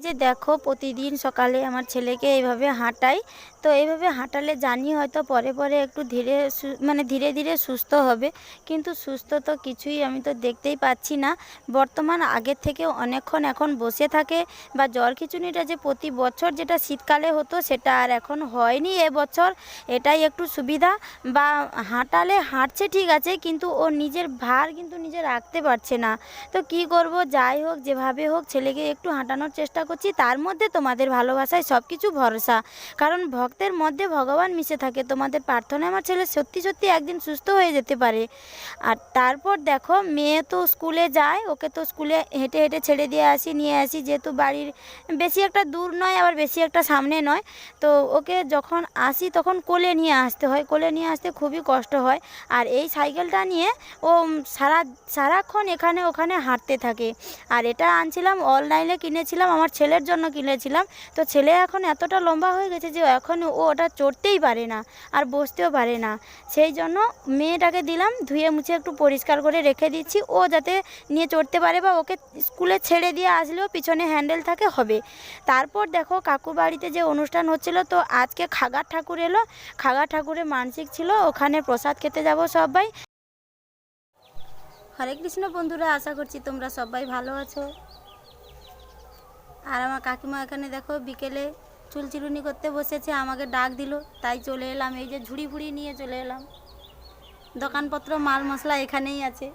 যে দেখো প্রতিদিন সকালে আমার ছেলেকে এইভাবে হাঁটাই তো এইভাবে হাঁটালে জানি হয়তো পরে পরে একটু ধীরে মানে ধীরে ধীরে সুস্থ হবে। কিন্তু সুস্থ তো কিছুই আমি তো দেখতেই পাচ্ছি না। বর্তমান আগের থেকে অনেকক্ষণ এখন বসে থাকে বা জ্বর খিচুনিটা যে প্রতি বছর যেটা শীতকালে হতো সেটা আর এখন হয়নি এবছর এটাই একটু সুবিধা। বা হাঁটালে হাঁটছে ঠিক আছে কিন্তু ও নিজের ভার কিন্তু নিজে রাখতে পারছে না। তো কি করব? যাই হোক, যেভাবে হোক ছেলেকে একটু হাঁটানোর চেষ্টা করছি। তার মধ্যে তোমাদের ভালোবাসায় সব কিছু ভরসা। কারণ ভক্তের মধ্যে ভগবান মিশে থাকে। তোমাদের প্রার্থনা আমার ছেলে সত্যি সত্যি একদিন সুস্থ হয়ে যেতে পারে। আর তারপর দেখো, মেয়ে তো স্কুলে যায়, ওকে তো স্কুলে হেঁটে হেঁটে ছেড়ে দিয়ে আসি, নিয়ে আসি। যেহেতু বাড়ির বেশি একটা দূর নয়, আবার বেশি একটা সামনে নয়। তো ওকে যখন আসি, তখন কোলে নিয়ে আসতে হয়। কোলে নিয়ে আসতে খুবই কষ্ট হয়। আর এই সাইকেলটা নিয়ে ও সারা, সারাক্ষণ এখানে ওখানে হাঁটতে থাকে। আর এটা আনছিলাম অনলাইনে কিনেছিলাম, আমার ছেলের জন্য কিনেছিলাম। তো ছেলে এখন এতটা লম্বা হয়ে গেছে যে এখন ও ওটা চড়তেই পারে না আর বসতেও পারে না। সেই জন্য মেয়েটাকে দিলাম, ধুয়ে মুছে একটু পরিষ্কার করে রেখে দিচ্ছি। ও যাতে নিয়ে চড়তে পারে বা ওকে স্কুলে ছেড়ে দিয়ে আসলেও পিছনে হ্যান্ডেল থাকে, হবে। তারপর দেখো কাকু বাড়িতে যে অনুষ্ঠান হচ্ছিল, তো আজকে খাগার ঠাকুর এলো। খাগার ঠাকুরের মানসিক ছিল, ওখানে প্রসাদ খেতে যাব সবাই। হরে কৃষ্ণ বন্ধুরা, আশা করছি তোমরা সবাই ভালো আছো। আর আমার কাকিমা এখানে দেখো বিকেলে চুল চিরুনি করতে বসেছে আমাকে ডাক দিল তাই চলে এলাম। এই যে ঝুড়ি ফুড়ি নিয়ে চলে এলাম। দোকানপত্র মাল মশলা এখানেই আছে।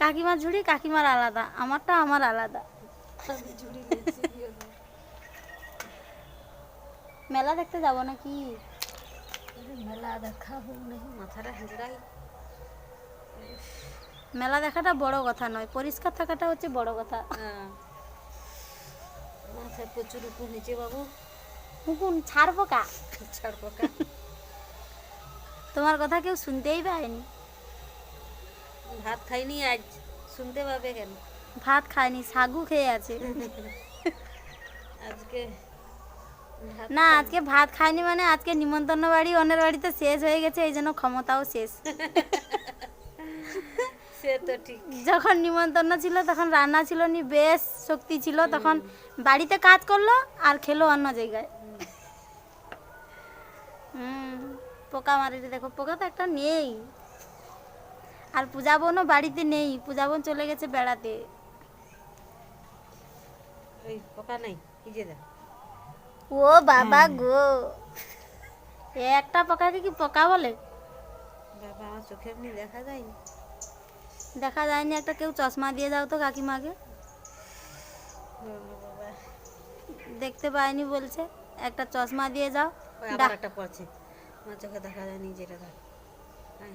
কাকিমার ঝুড়ি কাকিমার আলাদা আমারটা আমার আলাদা। মেলা দেখতে যাব নাকি? মেলা দেখা মাথাটা হেঁচড়াই। মেলা দেখাটা বড় কথা নয় পরিষ্কার থাকাটা হচ্ছে বড় কথা। হ্যাঁ। প্রচুর উপর নিচে বাবু। হুকুন ছাড় পোকা। ছাড় পোকা। তোমার কথা কেউ শুনতেই পায়নি। ভাত খাইনি আজ শুনতে পাবে কেন? ভাত খায়নি সাগু খেয়ে আছে। আজকে না আজকে ভাত খায়নি মানে আজকে নিমন্ত্রণ বাড়ি অন্যের বাড়িতে শেষ হয়ে গেছে এই জন্য ক্ষমতাও শেষ। যখন নিমন্ত্রণ ছিল তখন রান্না ছিল নি বেশ শক্তি ছিল তখন বাড়িতে কাজ করল আর খেলো অন্য জায়গায়। হুম পোকা মারিতে দেখো পোকা তো একটা নেই। আর পূজা বোনও বাড়িতে নেই। পূজা বোন চলে গেছে বেড়াতে। পোকা নাই ও বাবা গো। একটা পোকাকে কি পোকা বলে। বাবা আমার চোখে দেখা যায়নি। দেখা যায়নি একটা কেউ চশমা দিয়ে দাও তো কাকিমাকে। দেখতে পায়নি বলছে একটা চশমা দিয়ে যাও। একটা পড়ছে। আমার চোখে দেখা যায়নি যেটা হ্যাঁ।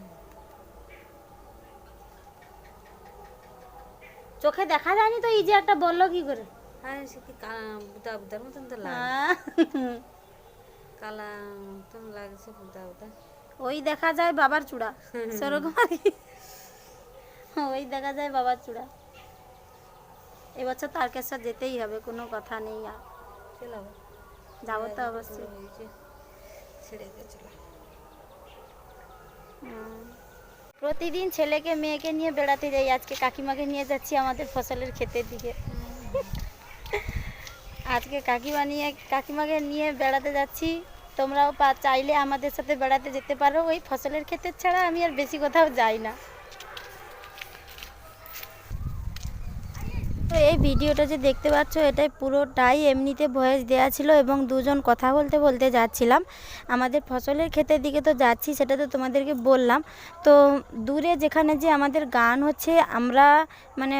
চোখে দেখা যায়নি তো এই যে একটা বলল কি করে? হ্যাঁ সে কি বুদা বুদার মতন তো লাগে কালা মতন লাগছে বুদা বুদা ওই দেখা যায় বাবার চূড়া। সেরকম আর কি। ওই দেখা যায় বাবার চূড়া। এবছর তারকেশ্বর যেতেই হবে কোনো কথা নেই আর। যাব। তো অবশ্যই। ছেড়ে হুম। প্রতিদিন ছেলেকে মেয়েকে নিয়ে বেড়াতে যাই। আজকে কাকিমাকে নিয়ে যাচ্ছি আমাদের ফসলের ক্ষেতের দিকে। আজকে কাকিমা নিয়ে কাকিমাকে নিয়ে বেড়াতে যাচ্ছি। তোমরাও চাইলে আমাদের সাথে বেড়াতে যেতে পারো। ওই ফসলের ক্ষেতের ছাড়া আমি আর বেশি কোথাও যাই না। তো এই ভিডিওটা যে দেখতে পাচ্ছ, এটাই পুরোটাই এমনিতে ভয়েস দেওয়া ছিল এবং দুজন কথা বলতে বলতে যাচ্ছিলাম। আমাদের ফসলের ক্ষেতের দিকে তো যাচ্ছি, সেটা তো তোমাদেরকে বললাম। তো দূরে যেখানে যে আমাদের গান হচ্ছে, আমরা মানে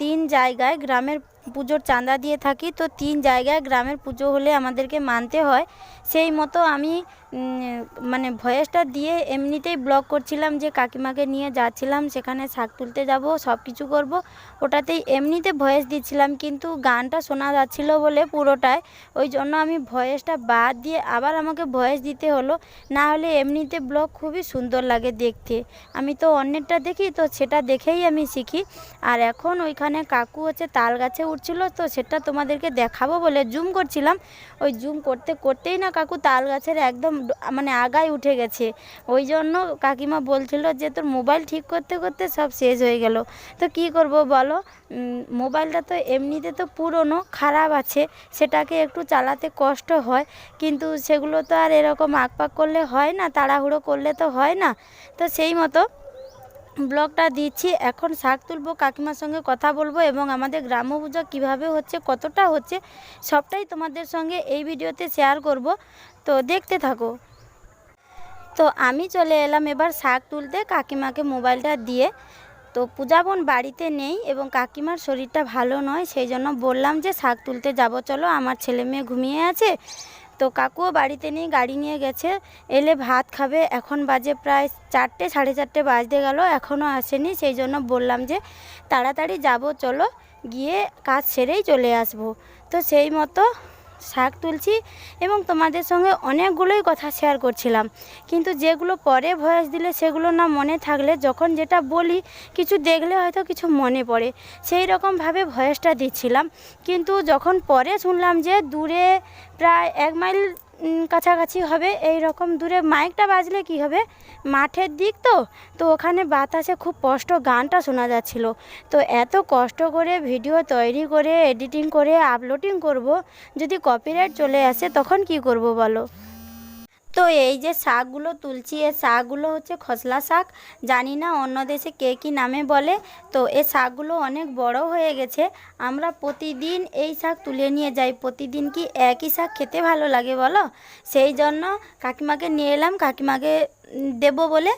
তিন জায়গায় গ্রামের পুজোর চাঁদা দিয়ে থাকি। তো তিন জায়গায় গ্রামের পুজো হলে আমাদেরকে মানতে হয়। সেই মতো আমি মানে ভয়েসটা দিয়ে এমনিতেই ব্লগ করছিলাম যে কাকিমাকে নিয়ে যাচ্ছিলাম, সেখানে শাক তুলতে যাব সব কিছু করব। ওটাতেই এমনিতে ভয়েস দিচ্ছিলাম, কিন্তু গানটা শোনা যাচ্ছিল বলে পুরোটাই। ওই জন্য আমি ভয়েসটা বাদ দিয়ে আবার আমাকে ভয়েস দিতে হলো। না হলে এমনিতে ব্লগ খুবই সুন্দর লাগে দেখতে। আমি তো অন্যেরটা দেখি, তো সেটা দেখেই আমি শিখি। আর এখন ওইখানে কাকু হচ্ছে তাল গাছে উঠছিল, তো সেটা তোমাদেরকে দেখাবো বলে জুম করছিলাম। ওই জুম করতে করতেই না কাকু তাল গাছের একদম মানে আগায় উঠে গেছে। ওই জন্য কাকিমা বলছিল যে, তোর মোবাইল ঠিক করতে করতে সব শেষ হয়ে গেল। তো কি করব বলো? মোবাইলটা তো এমনিতে তো পুরনো, খারাপ আছে। সেটাকে একটু চালাতে কষ্ট হয়। কিন্তু সেগুলো তো আর এরকম আঁকপাক করলে হয় না, তাড়াহুড়ো করলে তো হয় না। তো সেই মতো ব্লগটা দিচ্ছি। এখন শাক তুলবো, কাকিমার সঙ্গে কথা বলব এবং আমাদের গ্রাম্য পূজা কীভাবে হচ্ছে, কতটা হচ্ছে, সবটাই তোমাদের সঙ্গে এই ভিডিওতে শেয়ার করব। তো দেখতে থাকো। তো আমি চলে এলাম এবার শাক তুলতে, কাকিমাকে মোবাইলটা দিয়ে। তো পূজা বোন বাড়িতে নেই এবং কাকিমার শরীরটা ভালো নয়, সেই জন্য বললাম যে শাক তুলতে যাব, চলো, আমার ছেলে মেয়ে ঘুমিয়ে আছে। তো কাকুও বাড়িতে নেই গাড়ি নিয়ে গেছে, এলে ভাত খাবে। এখন বাজে প্রায় চারটে, সাড়ে চারটে বাজতে গেল এখনও আসেনি। সেই জন্য বললাম যে, তাড়াতাড়ি যাব, চলো। গিয়ে কাজ সেরেই চলে আসব। তো সেই মতো শাক তুলছি এবং তোমাদের সঙ্গে অনেকগুলোই কথা শেয়ার করছিলাম। কিন্তু যেগুলো পরে ভয়েস দিলে সেগুলো না মনে থাকলে যখন যেটা বলি, কিছু দেখলে হয়তো কিছু মনে পড়ে। সেই রকমভাবে ভয়েসটা দিচ্ছিলাম। কিন্তু যখন পরে শুনলাম যে দূরে প্রায় এক মাইল কাছাকাছি হবে এই রকম দূরে মাইকটা বাজলে কি হবে? মাঠের দিক তো তো ওখানে বাতাসে খুব কষ্ট গানটা শোনা যাচ্ছিল। তো এত কষ্ট করে ভিডিও তৈরি করে, এডিটিং করে, আপলোডিং করব, যদি কপিরাইট চলে আসে তখন কি করব বলো? তো এই যে শাকগুলো তুলছি, এ শাকগুলো হচ্ছে খসলা শাক। জানি না অন্য দেশে কে কী নামে বলে। তো এ শাকগুলো অনেক বড় হয়ে গেছে। আমরা প্রতিদিন এই শাক তুলে নিয়ে যাই। প্রতিদিন কি একই শাক খেতে ভালো লাগে বলো? সেই জন্য কাকিমাকে নিয়ে এলাম। কাকিমাকে দেবো বলে।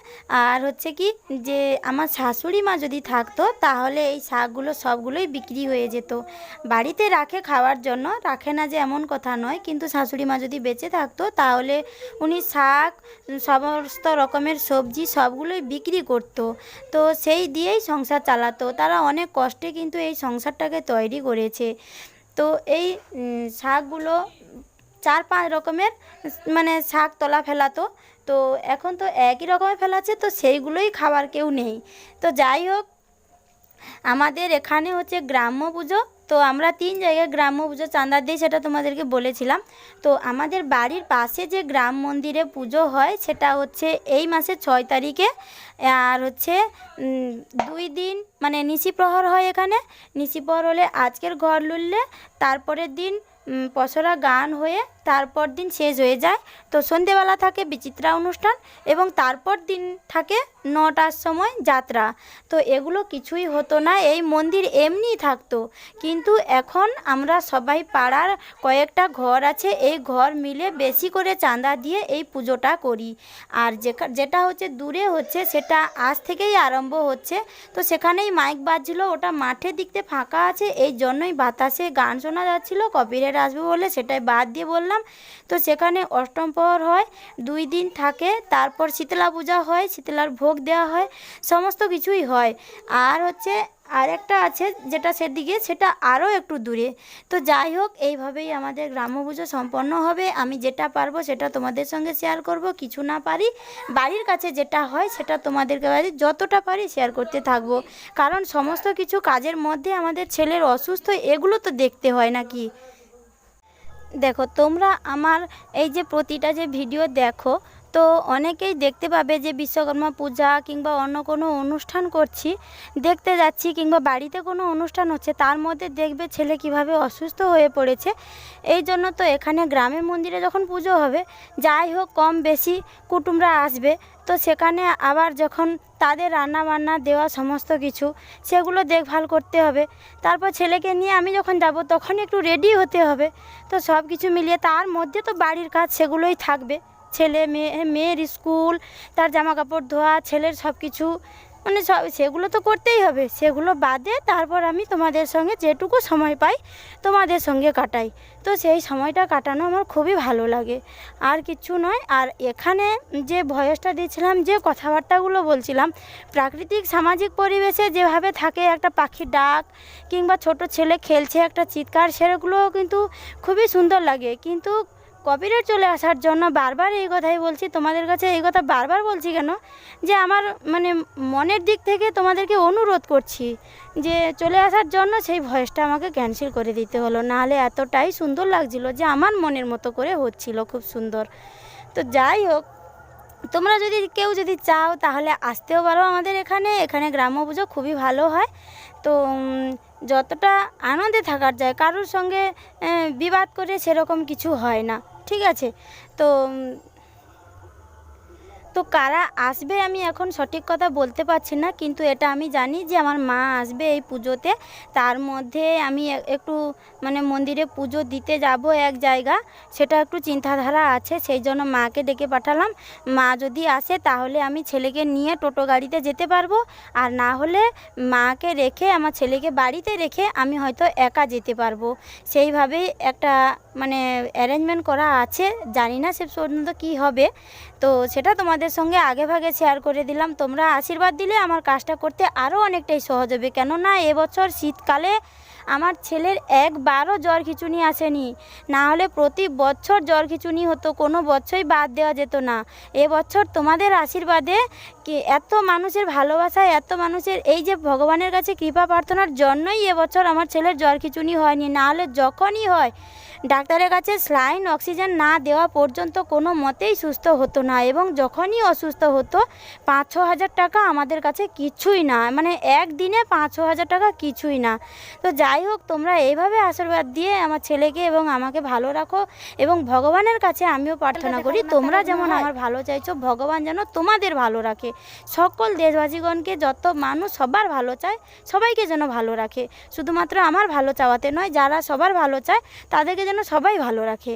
আর হচ্ছে কি যে, আমার শাশুড়ি মা যদি থাকতো, তাহলে এই শাকগুলো সবগুলোই বিক্রি হয়ে যেত। বাড়িতে রাখে খাওয়ার জন্য, রাখে না যে এমন কথা নয়, কিন্তু শাশুড়ি মা যদি বেঁচে থাকতো, তাহলে উনি শাক, সমস্ত রকমের সবজি সবগুলোই বিক্রি করতো। তো সেই দিয়েই সংসার চালাতো। তারা অনেক কষ্টে কিন্তু এই সংসারটাকে তৈরি করেছে। তো এই শাকগুলো চার পাঁচ রকমের মানে শাক তোলা ফেলাতো। তো এখন তো একই রকমের ফেলাচ্ছে তো সেইগুলোই খাবার কেউ নেই। তো যাই হোক, আমাদের এখানে হচ্ছে গ্রাম্য পুজো, তো আমরা তিন জায়গায় গ্রাম্য পুজো চাঁদা দিই সেটা তোমাদেরকে বলেছিলাম। তো আমাদের বাড়ির পাশে যে গ্রাম মন্দিরে পুজো হয়, সেটা হচ্ছে এই মাসের ছয় তারিখে। আর হচ্ছে দুই দিন মানে নিশি প্রহর হয় এখানে। নিশি প্রহর হলে আজকের ঘর লুললে, তারপরের দিন পসরা গান হয়ে তারপর দিন শেষ হয়ে যায়। তো সন্ধেবেলা থাকে বিচিত্রা অনুষ্ঠান এবং তারপর দিন থাকে নটার সময় যাত্রা। তো এগুলো কিছুই হতো না, এই মন্দির এমনিই থাকতো। কিন্তু এখন আমরা সবাই পাড়ার কয়েকটা ঘর আছে, এই ঘর মিলে বেশি করে চাঁদা দিয়ে এই পুজোটা করি। আর যেটা হচ্ছে দূরে হচ্ছে, সেটা আজ থেকেই আরম্ভ হচ্ছে। তো সেখানেই মাইক বাজছিল, ওটা মাঠের দিক দিয়ে ফাঁকা আছে, এই জন্যই বাতাসে গান শোনা যাচ্ছিল, কপিরাইট আসবে বলে সেটাই বাদ দিয়ে বললাম। তো সেখানে অষ্টম প্রহর হয়, দুই দিন থাকে, তারপর শীতলা পূজা হয়, শীতলার ভোগ দেওয়া হয়, সমস্ত কিছুই হয়। আর হচ্ছে আর একটা আছে যেটা সেদিকে, সেটা আরও একটু দূরে। তো যাই হোক, এইভাবেই আমাদের গ্রাম্য পুজো সম্পন্ন হবে। আমি যেটা পারব সেটা তোমাদের সঙ্গে শেয়ার করব। কিছু না পারি, বাড়ির কাছে যেটা হয় সেটা তোমাদেরকে বাড়ি যতটা পারি শেয়ার করতে থাকব। কারণ সমস্ত কিছু কাজের মধ্যে আমাদের ছেলের অসুস্থ, এগুলো তো দেখতে হয় নাকি? দেখো, তোমরা আমার এই যে প্রতিটা যে ভিডিও দেখো, তো অনেকেই দেখতে পাবে যে বিশ্বকর্মা পূজা কিংবা অন্য কোনো অনুষ্ঠান করছি, দেখতে যাচ্ছি কিংবা বাড়িতে কোনো অনুষ্ঠান হচ্ছে, তার মধ্যে দেখবে ছেলে কীভাবে অসুস্থ হয়ে পড়েছে। এই জন্য তো এখানে গ্রামের মন্দিরে যখন পুজো হবে, যাই হোক কম বেশি কুটুমরা আসবে, তো সেখানে আবার যখন তাদের রান্না বান্না দেওয়া সমস্ত কিছু, সেগুলো দেখভাল করতে হবে। তারপর ছেলেকে নিয়ে আমি যখন যাব তখন একটু রেডি হতে হবে। তো সব কিছু মিলিয়ে তার মধ্যে তো বাড়ির কাজ সেগুলোই থাকবে। ছেলে, মেয়ে, মেয়ের স্কুল তার জামা কাপড় ধোয়া, ছেলের সব কিছু মানে সেগুলো তো করতেই হবে। সেগুলো বাদে তারপর আমি তোমাদের সঙ্গে যেটুকু সময় পাই তোমাদের সঙ্গে কাটাই। তো সেই সময়টা কাটানো আমার খুবই ভালো লাগে। আর কিচ্ছু নয়, আর এখানে যে ভয়েসটা দিয়েছিলাম, যে কথাবার্তাগুলো বলছিলাম, প্রাকৃতিক সামাজিক পরিবেশে যেভাবে থাকে একটা পাখির ডাক কিংবা ছোট ছেলে খেলছে একটা চিৎকার, সেগুলোও কিন্তু খুবই সুন্দর লাগে। কিন্তু কপিরাইট চলে আসার জন্য বারবার এই কথাই বলছি, তোমাদের কাছে এই কথা বারবার বলছি কেন? যে আমার মানে মনের দিক থেকে তোমাদেরকে অনুরোধ করছি যে চলে আসার জন্য সেই ভয়েসটা আমাকে ক্যান্সেল করে দিতে হলো, নাহলে এতটাই সুন্দর লাগছিল যে আমার মনের মতো করে হচ্ছিল খুব সুন্দর। তো যাই হোক, তোমরা যদি কেউ যদি চাও তাহলে আসতেও পারো আমাদের এখানে এখানে গ্রাম্য পুজো খুবই ভালো হয়। তো যতটা আনন্দে থাকার যায়, কারোর সঙ্গে বিবাদ করে সেরকম কিছু হয় না। ঠিক আছে। তো তো কারা আসবে আমি এখন সঠিক কথা বলতে পারছি না, কিন্তু এটা আমি জানি যে আমার মা আসবে এই পুজোতে। তার মধ্যে আমি একটু মানে মন্দিরে পুজো দিতে যাব এক জায়গা, সেটা একটু চিন্তাধারা আছে, সেই জন্য মাকে ডেকে পাঠালাম। মা যদি আসে তাহলে আমি ছেলেকে নিয়ে টোটো গাড়িতে যেতে পারব, আর না হলে মাকে রেখে, আমার ছেলেকে বাড়িতে রেখে আমি হয়তো একা যেতে পারব। সেইভাবেই একটা মানে অ্যারেঞ্জমেন্ট করা আছে, জানি না সে পর্যন্ত কী হবে। তো সেটা তোমাদের সঙ্গে আগে ভাগে শেয়ার করে দিলাম। তোমরা আশীর্বাদ দিলে আমার কাজটা করতে আরও অনেকটাই সহজ হবে। কেননা এবছর শীতকালে আমার ছেলের একবারও জ্বর খিচুনি আসেনি। না হলে প্রতি বছর জ্বর খিচুনি হতো, কোনো বছরই বাদ দেওয়া যেত না। এবছর তোমাদের আশীর্বাদে কি এত মানুষের ভালোবাসায়, এত মানুষের এই যে ভগবানের কাছে কৃপা প্রার্থনার জন্যই এবছর আমার ছেলের জ্বর খিচুনি হয়নি। না হলে যখনই হয় ডাক্তারের কাছে স্লাইন অক্সিজেন না দেওয়া পর্যন্ত কোনো মতেই সুস্থ হতো না এবং যখনই অসুস্থ হতো পাঁচ ছ হাজার টাকা আমাদের কাছে কিছুই না। মানে একদিনে পাঁচ ছ হাজার টাকা কিছুই না। তো যাই হোক, তোমরা এইভাবে আশীর্বাদ দিয়ে আমার ছেলেকে এবং আমাকে ভালো রাখো এবং ভগবানের কাছে আমিও প্রার্থনা করি, তোমরা যেমন আমার ভালো চাইছো, ভগবান যেন তোমাদের ভালো রাখে। সকল দেশবাসীগণকে যত মানুষ সবার ভালো চায়, সবাইকে যেন ভালো রাখে। শুধুমাত্র আমার ভালো চাওয়াতে নয়, যারা সবার ভালো চায়, তাদেরকে যেন সবাই ভালো রাখে।